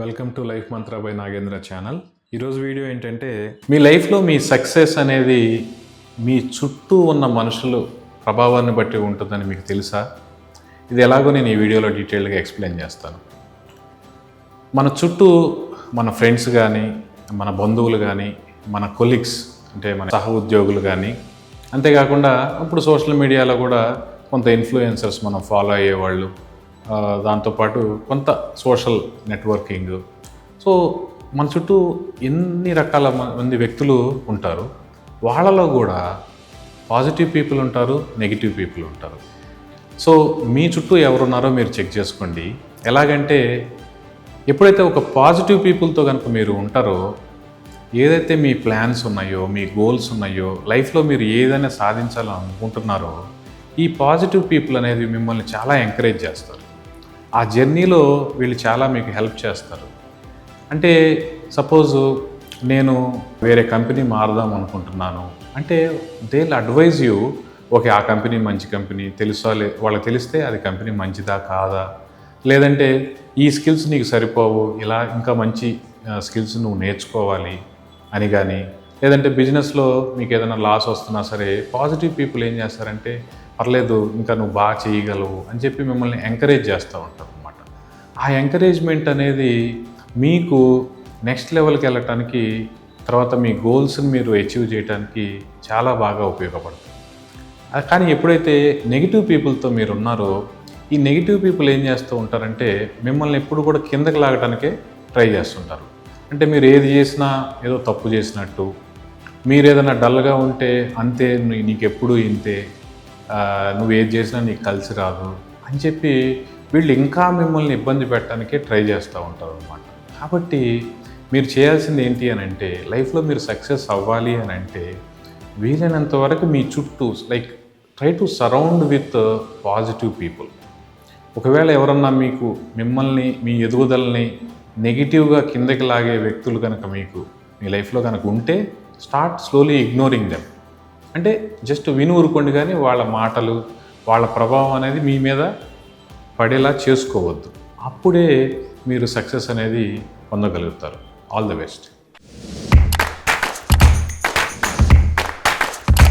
Welcome to life Mantra by Nagendra channel. ఈరోజు video ఏంటంటే మీ లైఫ్లో మీ సక్సెస్ అనేది మీ చుట్టూ ఉన్న మనుషులు ప్రభావాన్ని బట్టి ఉంటుందని మీకు తెలుసా? ఇది ఎలాగో నేను ఈ వీడియోలో డీటెయిల్గా ఎక్స్ప్లెయిన్ చేస్తాను. మన చుట్టూ మన ఫ్రెండ్స్ కానీ మన బంధువులు కానీ మన కొలీగ్స్ అంటే మన సహ ఉద్యోగులు కానీ అంతేకాకుండా ఇప్పుడు సోషల్ మీడియాలో కూడా కొంత ఇన్ఫ్లుయెన్సర్స్ మనం ఫాలో అయ్యేవాళ్ళు దాంతోపాటు కొంత సోషల్ నెట్వర్కింగ్. సో మన చుట్టూ ఎన్ని రకాల మ- మంది వ్యక్తులు ఉంటారు వాళ్ళలో కూడా పాజిటివ్ పీపుల్ ఉంటారు నెగిటివ్ పీపుల్ ఉంటారు. సో మీ చుట్టూ ఎవరున్నారో మీరు చెక్ చేసుకోండి. ఎలాగంటే ఎప్పుడైతే ఒక పాజిటివ్ పీపుల్తో కనుక మీరు ఉంటారో ఏదైతే మీ ప్లాన్స్ ఉన్నాయో మీ గోల్స్ ఉన్నాయో లైఫ్లో మీరు ఏదైనా సాధించాలనుకుంటున్నారో ఈ పాజిటివ్ పీపుల్ అనేది మిమ్మల్ని చాలా ఎంకరేజ్ చేస్తారు. ఆ జర్నీలో వీళ్ళు చాలా మీకు హెల్ప్ చేస్తారు. అంటే సపోజు నేను వేరే కంపెనీ మారదాం అనుకుంటున్నాను. అంటే దే అడ్వైజ్ యూ ఓకే ఆ కంపెనీ మంచి కంపెనీ తెలుసా లే వాళ్ళకి తెలిస్తే అది కంపెనీ మంచిదా కాదా? లేదంటే ఈ స్కిల్స్ నీకు సరిపోవు ఇలా ఇంకా మంచి స్కిల్స్ నువ్వు నేర్చుకోవాలి అని కానీ లేదంటే బిజినెస్లో మీకు ఏదైనా లాస్ వస్తున్నా సరే పాజిటివ్ పీపుల్ ఏం చేస్తారంటే పర్లేదు ఇంకా నువ్వు బాగా చేయగలవు అని చెప్పి మిమ్మల్ని ఎంకరేజ్ చేస్తూ ఉంటారు అనమాట ఆ ఎంకరేజ్మెంట్ అనేది మీకు నెక్స్ట్ లెవెల్కి వెళ్ళటానికి తర్వాత మీ గోల్స్ని మీరు అచీవ్ చేయడానికి చాలా బాగా ఉపయోగపడుతుంది. కానీ ఎప్పుడైతే నెగిటివ్ పీపుల్తో మీరు ఉన్నారో ఈ నెగిటివ్ పీపుల్ ఏం చేస్తూ ఉంటారంటే మిమ్మల్ని ఎప్పుడు కూడా కిందకి లాగడానికే ట్రై చేస్తుంటారు. అంటే మీరు ఏది చేసినా ఏదో తప్పు చేసినట్టు మీరు ఏదైనా డల్గా ఉంటే అంతే నీ- నీకు ఎప్పుడు ఇంతే నువ్వు ఏది చేసినా నీకు కలిసి రాదు అని చెప్పి వీళ్ళు ఇంకా మిమ్మల్ని ఇబ్బంది పెట్టడానికే ట్రై చేస్తూ ఉంటారు అనమాట కాబట్టి మీరు చేయాల్సింది ఏంటి అని అంటే లైఫ్లో మీరు సక్సెస్ అవ్వాలి అని అంటే వీలైనంత వరకు మీ చుట్టూ like try to surround with positive people. ఒకవేళ ఎవరన్నా మీకు మిమ్మల్ని మీ ఎదుగుదలని నెగిటివ్గా కిందకి లాగే వ్యక్తులు కనుక మీకు మీ లైఫ్లో కనుక ఉంటే స్టార్ట్ స్లోలీ ఇగ్నోరింగ్ దెమ్. అంటే జస్ట్ విని ఊరుకోండి కానీ వాళ్ళ మాటలు వాళ్ళ ప్రభావం అనేది మీ మీద పడేలా చేసుకోవద్దు. అప్పుడే మీరు సక్సెస్ అనేది పొందగలుగుతారు. All the best